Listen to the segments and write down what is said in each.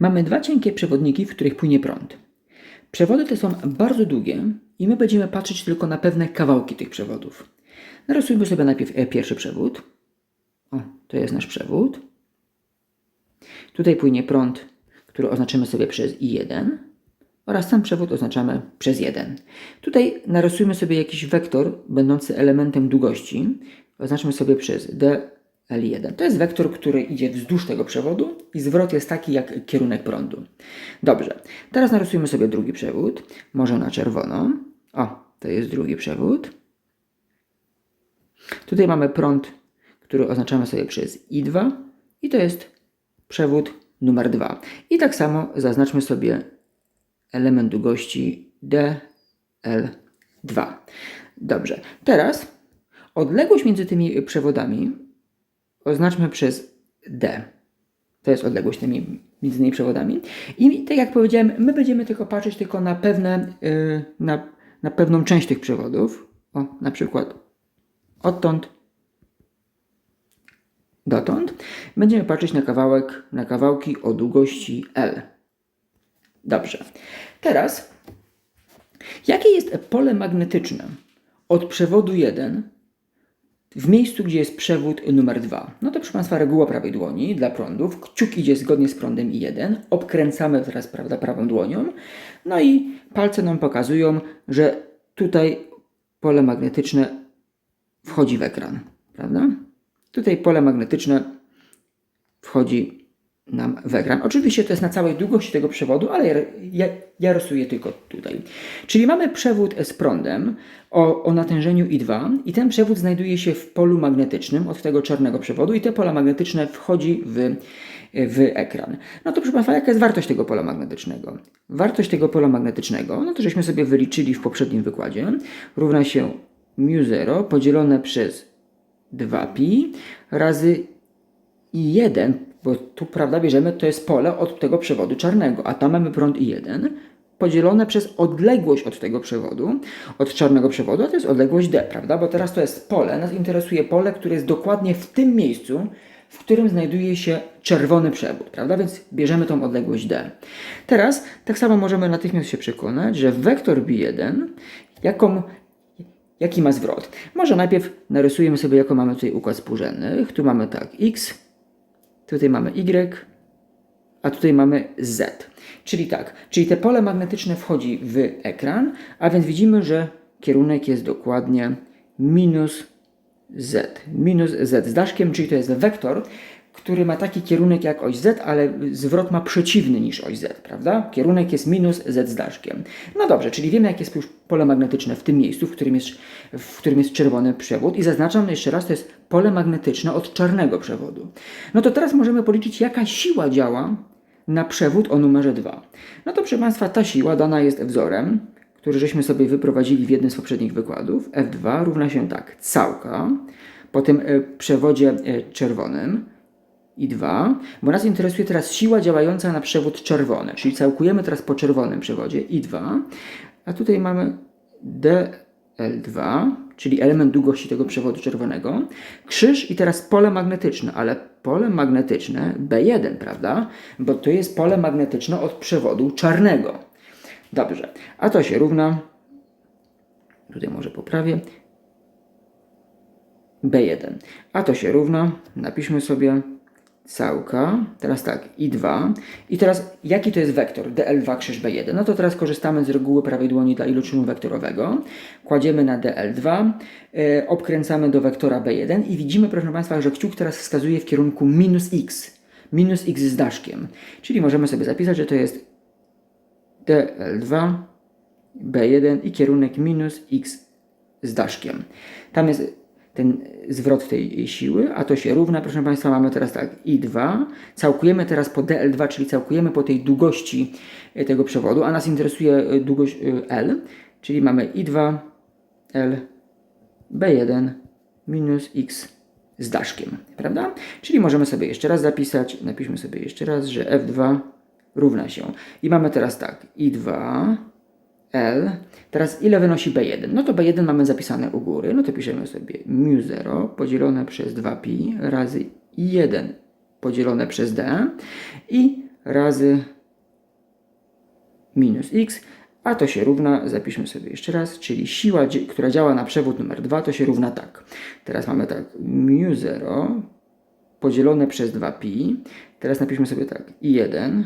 Mamy dwa cienkie przewodniki, w których płynie prąd. Przewody te są bardzo długie i my będziemy patrzeć tylko na pewne kawałki tych przewodów. Narysujmy sobie najpierw e, pierwszy przewód. O, to jest nasz przewód. Tutaj płynie prąd, który oznaczymy sobie przez I1 oraz sam przewód oznaczamy przez 1. Tutaj narysujmy sobie jakiś wektor będący elementem długości. Oznaczmy sobie przez dl1. To jest wektor, który idzie wzdłuż tego przewodu i zwrot jest taki jak kierunek prądu. Dobrze, teraz narysujmy sobie drugi przewód, może na czerwono. O, to jest drugi przewód. Tutaj mamy prąd, który oznaczamy sobie przez I2 i to jest przewód numer 2. I tak samo zaznaczmy sobie element długości DL2. Dobrze, teraz odległość między tymi przewodami oznaczmy przez D. To jest odległość tymi, między tymi przewodami. I tak jak powiedziałem, my będziemy tylko patrzeć tylko na pewne, yy, na, na pewną część tych przewodów. O, na przykład odtąd dotąd. Będziemy patrzeć na kawałek, na kawałki o długości L. Dobrze. Teraz, jakie jest pole magnetyczne od przewodu 1 w miejscu, gdzie jest przewód numer 2? No to proszę Państwa, reguła prawej dłoni dla prądów. Kciuk idzie zgodnie z prądem I1. Obkręcamy teraz prawda, prawą dłonią. No i palce nam pokazują, że tutaj pole magnetyczne wchodzi w ekran. Prawda? Tutaj pole magnetyczne wchodzi nam w ekran. Oczywiście to jest na całej długości tego przewodu, ale ja, ja, ja rysuję tylko tutaj. Czyli mamy przewód z prądem o, o natężeniu I2 i ten przewód znajduje się w polu magnetycznym od tego czarnego przewodu i te pola magnetyczne wchodzi w, w ekran. No to proszę Państwa, jaka jest wartość tego pola magnetycznego? Wartość tego pola magnetycznego, no to żeśmy sobie wyliczyli w poprzednim wykładzie, równa się μ0 podzielone przez 2pi razy i1, bo tu prawda bierzemy, to jest pole od tego przewodu czarnego, a tam mamy prąd i1 podzielone przez odległość od tego przewodu, od czarnego przewodu, a to jest odległość d, prawda? Bo teraz to jest pole, nas interesuje pole, które jest dokładnie w tym miejscu, w którym znajduje się czerwony przewód, prawda? Więc bierzemy tą odległość d. Teraz tak samo możemy natychmiast się przekonać, że wektor b1, jaką, jaki ma zwrot? Może najpierw narysujemy sobie, jaką mamy tutaj układ współrzędnych. Tu mamy tak x, tutaj mamy y, a tutaj mamy z. Czyli tak, czyli te pole magnetyczne wchodzi w ekran, a więc widzimy, że kierunek jest dokładnie minus z. Minus z z daszkiem, czyli to jest wektor, który ma taki kierunek jak oś z, ale zwrot ma przeciwny niż oś z, prawda? Kierunek jest minus z z daszkiem. No dobrze, czyli wiemy, jakie jest pole magnetyczne w tym miejscu, w którym, jest, w którym jest czerwony przewód i zaznaczam jeszcze raz, to jest pole magnetyczne od czarnego przewodu. No to teraz możemy policzyć, jaka siła działa na przewód o numerze 2. No to proszę Państwa, ta siła dana jest wzorem, który żeśmy sobie wyprowadzili w jednym z poprzednich wykładów. F2 równa się tak, całka po tym e, przewodzie e, czerwonym i 2, bo nas interesuje teraz siła działająca na przewód czerwony, czyli całkujemy teraz po czerwonym przewodzie i 2, a tutaj mamy DL2, czyli element długości tego przewodu czerwonego, krzyż i teraz pole magnetyczne, ale pole magnetyczne B1, prawda? Bo to jest pole magnetyczne od przewodu czarnego. Dobrze, a to się równa, tutaj może poprawię, B1. A to się równa, napiszmy sobie całka, teraz tak, i2. I teraz jaki to jest wektor? dl2 krzyż b1. No to teraz korzystamy z reguły prawej dłoni dla iloczynu wektorowego. Kładziemy na dl2, yy, obkręcamy do wektora b1 i widzimy, proszę Państwa, że kciuk teraz wskazuje w kierunku minus x. Minus x z daszkiem. Czyli możemy sobie zapisać, że to jest dl2 b1 i kierunek minus x z daszkiem. Tam jest ten zwrot tej siły, a to się równa, proszę Państwa, mamy teraz tak, I2, całkujemy teraz po DL2, czyli całkujemy po tej długości e, tego przewodu, a nas interesuje e, długość e, L, czyli mamy I2, L, B1 minus X z daszkiem, prawda? Czyli możemy sobie jeszcze raz zapisać, napiszmy sobie jeszcze raz, że F2 równa się. I mamy teraz tak, I2, L. Teraz ile wynosi B1? No to B1 mamy zapisane u góry, no to piszemy sobie mu0 podzielone przez 2pi razy 1 podzielone przez d i razy minus x, a to się równa, zapiszmy sobie jeszcze raz, czyli siła, która działa na przewód numer 2, to się równa tak. Teraz mamy tak, mu 0 podzielone przez 2pi. Teraz napiszmy sobie tak, i1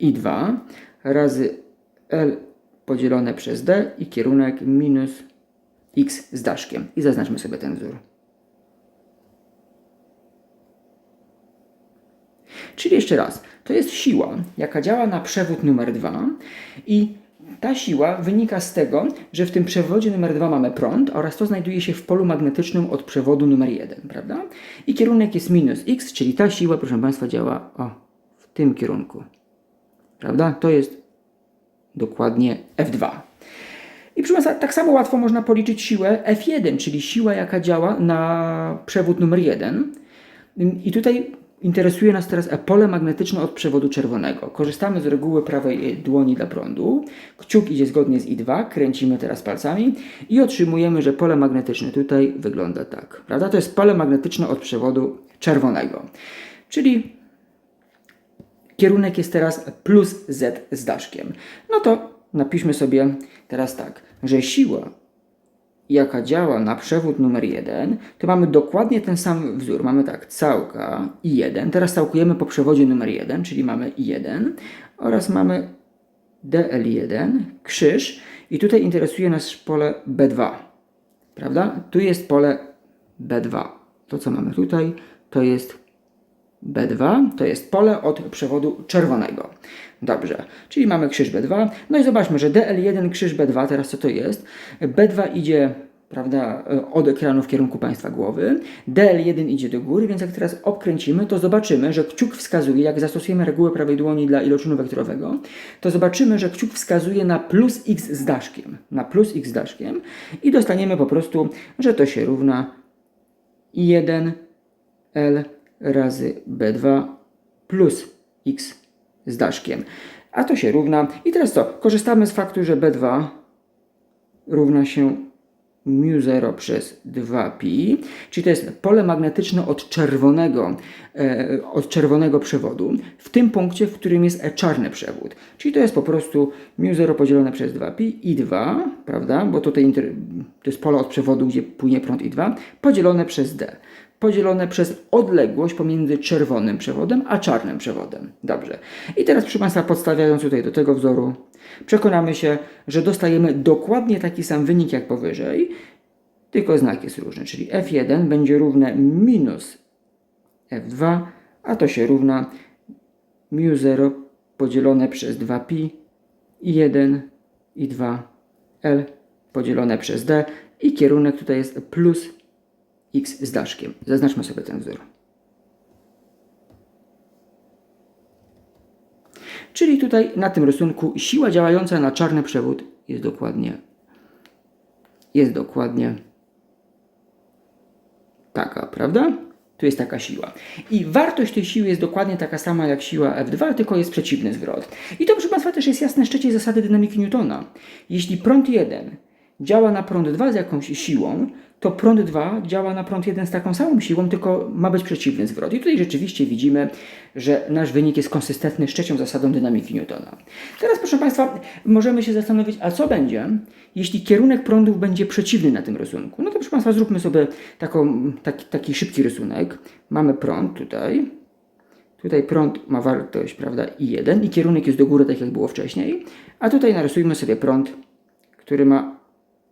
i2 razy L podzielone przez D i kierunek minus X z daszkiem. I zaznaczmy sobie ten wzór. Czyli jeszcze raz, to jest siła, jaka działa na przewód numer 2 i ta siła wynika z tego, że w tym przewodzie numer 2 mamy prąd oraz to znajduje się w polu magnetycznym od przewodu numer 1, prawda? I kierunek jest minus x, czyli ta siła, proszę Państwa, działa o, w tym kierunku. Prawda? To jest dokładnie F2. I Państwa, tak samo łatwo można policzyć siłę F1, czyli siła, jaka działa na przewód numer 1. I tutaj interesuje nas teraz pole magnetyczne od przewodu czerwonego. Korzystamy z reguły prawej dłoni dla prądu. Kciuk idzie zgodnie z I2, kręcimy teraz palcami i otrzymujemy, że pole magnetyczne tutaj wygląda tak. Prawda? To jest pole magnetyczne od przewodu czerwonego. Czyli kierunek jest teraz plus Z z daszkiem. No to napiszmy sobie teraz tak, że siła jaka działa na przewód numer 1, to mamy dokładnie ten sam wzór. Mamy tak, całka i 1. Teraz całkujemy po przewodzie numer 1, czyli mamy i1 oraz mamy dl1, krzyż i tutaj interesuje nas pole B2. Prawda? Tu jest pole B2. To co mamy tutaj to jest B2 to jest pole od przewodu czerwonego. Dobrze, czyli mamy krzyż B2. No i zobaczmy, że DL1 krzyż B2, teraz co to jest? B2 idzie prawda, od ekranu w kierunku Państwa głowy. DL1 idzie do góry, więc jak teraz obkręcimy, to zobaczymy, że kciuk wskazuje, jak zastosujemy regułę prawej dłoni dla iloczynu wektorowego, to zobaczymy, że kciuk wskazuje na plus x z daszkiem. Na plus x z daszkiem i dostaniemy po prostu, że to się równa i1 L razy B2 plus x z daszkiem. A to się równa. I teraz co? Korzystamy z faktu, że B2 równa się mu0 przez 2pi, czyli to jest pole magnetyczne od czerwonego, e, od czerwonego przewodu, w tym punkcie, w którym jest e, czarny przewód. Czyli to jest po prostu mu0 podzielone przez 2pi i 2, prawda, bo tutaj to jest pole od przewodu, gdzie płynie prąd i2, podzielone przez d podzielone przez odległość pomiędzy czerwonym przewodem a czarnym przewodem. Dobrze. I teraz, proszę Państwa, podstawiając tutaj do tego wzoru, przekonamy się, że dostajemy dokładnie taki sam wynik jak powyżej, tylko znak jest różny, czyli F1 będzie równe minus F2, a to się równa mu0 podzielone przez 2pi i 1 i 2 L podzielone przez D i kierunek tutaj jest plus x z daszkiem. Zaznaczmy sobie ten wzór. Czyli tutaj na tym rysunku siła działająca na czarny przewód jest dokładnie jest dokładnie taka, prawda? Tu jest taka siła. I wartość tej siły jest dokładnie taka sama jak siła F2, tylko jest przeciwny zwrot. I to, proszę Państwa, też jest jasne z trzeciej zasady dynamiki Newtona. Jeśli prąd 1 działa na prąd 2 z jakąś siłą, to prąd 2 działa na prąd 1 z taką samą siłą, tylko ma być przeciwny zwrot. I tutaj rzeczywiście widzimy, że nasz wynik jest konsystentny z trzecią zasadą dynamiki Newtona. Teraz, proszę Państwa, możemy się zastanowić, a co będzie, jeśli kierunek prądów będzie przeciwny na tym rysunku? No to, proszę Państwa, zróbmy sobie taką, taki, taki szybki rysunek. Mamy prąd tutaj. Tutaj prąd ma wartość, prawda, I1 i kierunek jest do góry, tak jak było wcześniej. A tutaj narysujmy sobie prąd, który ma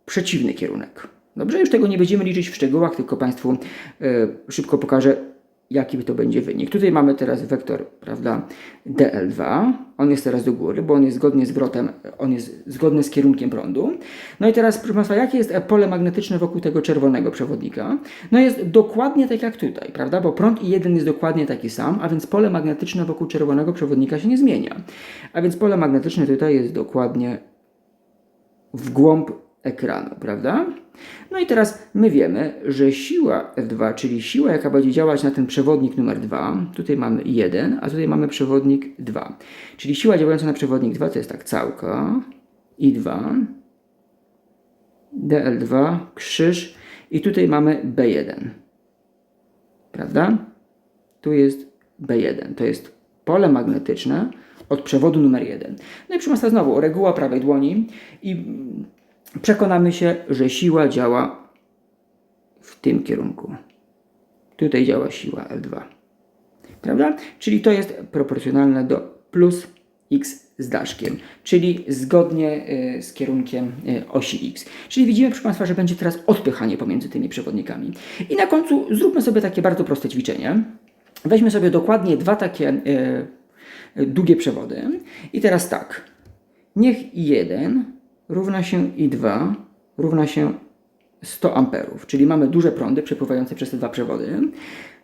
przeciwny kierunek. Dobrze, już tego nie będziemy liczyć w szczegółach, tylko Państwu y, szybko pokażę, jaki to będzie wynik. Tutaj mamy teraz wektor, prawda, DL2. On jest teraz do góry, bo on jest zgodnie z zwrotem, on jest zgodny z kierunkiem prądu. No i teraz, proszę Państwa, jakie jest pole magnetyczne wokół tego czerwonego przewodnika? No jest dokładnie tak jak tutaj, prawda, bo prąd I1 jest dokładnie taki sam, a więc pole magnetyczne wokół czerwonego przewodnika się nie zmienia. A więc pole magnetyczne tutaj jest dokładnie w głąb ekranu, prawda? No i teraz my wiemy, że siła F2, czyli siła, jaka będzie działać na ten przewodnik numer 2, tutaj mamy 1, a tutaj mamy przewodnik 2. Czyli siła działająca na przewodnik 2 to jest tak całka, I2, DL2, krzyż i tutaj mamy B1. Prawda? Tu jest B1, to jest pole magnetyczne od przewodu numer jeden. No i Państwa, znowu reguła prawej dłoni i przekonamy się, że siła działa w tym kierunku. Tutaj działa siła L2. Prawda? Czyli to jest proporcjonalne do plus x z daszkiem, czyli zgodnie y, z kierunkiem y, osi x. Czyli widzimy, proszę Państwa, że będzie teraz odpychanie pomiędzy tymi przewodnikami. I na końcu zróbmy sobie takie bardzo proste ćwiczenie. Weźmy sobie dokładnie dwa takie y, długie przewody. I teraz tak. Niech I1 równa się I2 równa się 100 amperów, czyli mamy duże prądy przepływające przez te dwa przewody.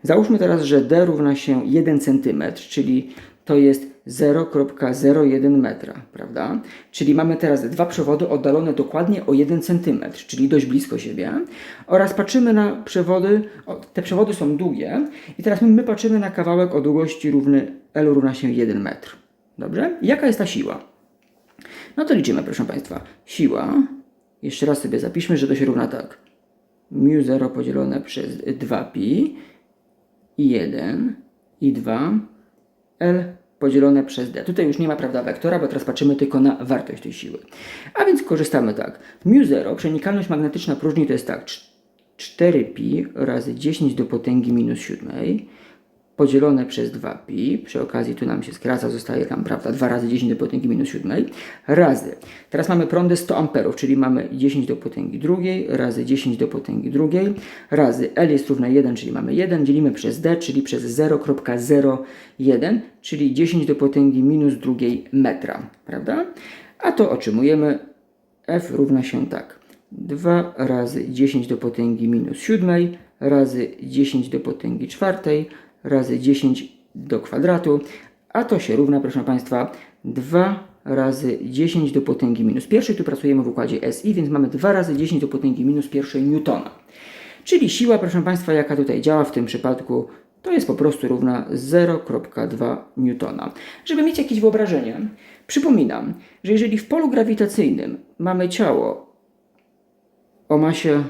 Załóżmy teraz, że D równa się 1 cm, czyli to jest 0,01 metra, prawda? Czyli mamy teraz dwa przewody oddalone dokładnie o 1 cm, czyli dość blisko siebie. Oraz patrzymy na przewody, o, te przewody są długie i teraz my, my patrzymy na kawałek o długości równy L równa się 1 metr. Dobrze? Jaka jest ta siła? No to liczymy, proszę Państwa. Siła, jeszcze raz sobie zapiszmy, że to się równa tak. Mu 0 podzielone przez 2pi i 1 i 2 L podzielone przez D. Tutaj już nie ma prawda wektora, bo teraz patrzymy tylko na wartość tej siły. A więc korzystamy tak. Mu 0, przenikalność magnetyczna próżni to jest tak. 4pi razy 10 do potęgi minus 7 podzielone przez 2pi, przy okazji tu nam się skraca, zostaje tam, prawda, 2 razy 10 do potęgi minus 7, razy, teraz mamy prądy 100 amperów, czyli mamy 10 do potęgi drugiej, razy 10 do potęgi drugiej, razy L jest równe 1, czyli mamy 1, dzielimy przez D, czyli przez 0,01, czyli 10 do potęgi minus drugiej metra, prawda? A to otrzymujemy F równa się tak, 2 razy 10 do potęgi minus 7 razy 10 do potęgi czwartej razy 10 do kwadratu, a to się równa, proszę Państwa, 2 razy 10 do potęgi minus pierwszej. Tu pracujemy w układzie SI, więc mamy 2 razy 10 do potęgi minus pierwszej newtona. Czyli siła, proszę Państwa, jaka tutaj działa w tym przypadku, to jest po prostu równa 0,2 newtona. Żeby mieć jakieś wyobrażenie, przypominam, że jeżeli w polu grawitacyjnym mamy ciało o masie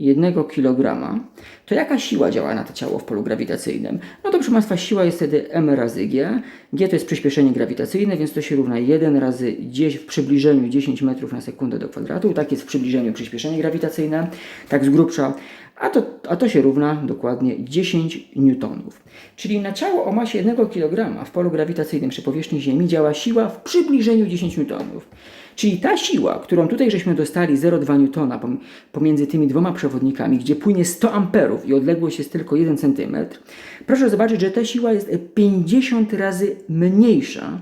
1 kg, to jaka siła działa na to ciało w polu grawitacyjnym? No to proszę Państwa, siła jest wtedy m razy g. g to jest przyspieszenie grawitacyjne, więc to się równa 1 razy 10, w przybliżeniu 10 metrów na sekundę do kwadratu. Tak jest w przybliżeniu przyspieszenie grawitacyjne, tak z grubsza. A to, a to się równa dokładnie 10 newtonów. Czyli na ciało o masie 1 kg w polu grawitacyjnym przy powierzchni Ziemi działa siła w przybliżeniu 10 newtonów. Czyli ta siła, którą tutaj żeśmy dostali 0,2 newtona pom- pomiędzy tymi dwoma przewodnikami, gdzie płynie 100 amperów i odległość jest tylko 1 cm, proszę zobaczyć, że ta siła jest 50 razy mniejsza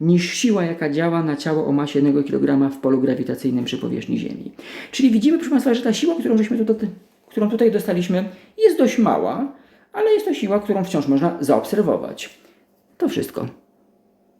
niż siła, jaka działa na ciało o masie 1 kg w polu grawitacyjnym przy powierzchni Ziemi. Czyli widzimy, proszę Państwa, że ta siła, którą, żeśmy tutaj, którą tutaj dostaliśmy, jest dość mała, ale jest to siła, którą wciąż można zaobserwować. To wszystko.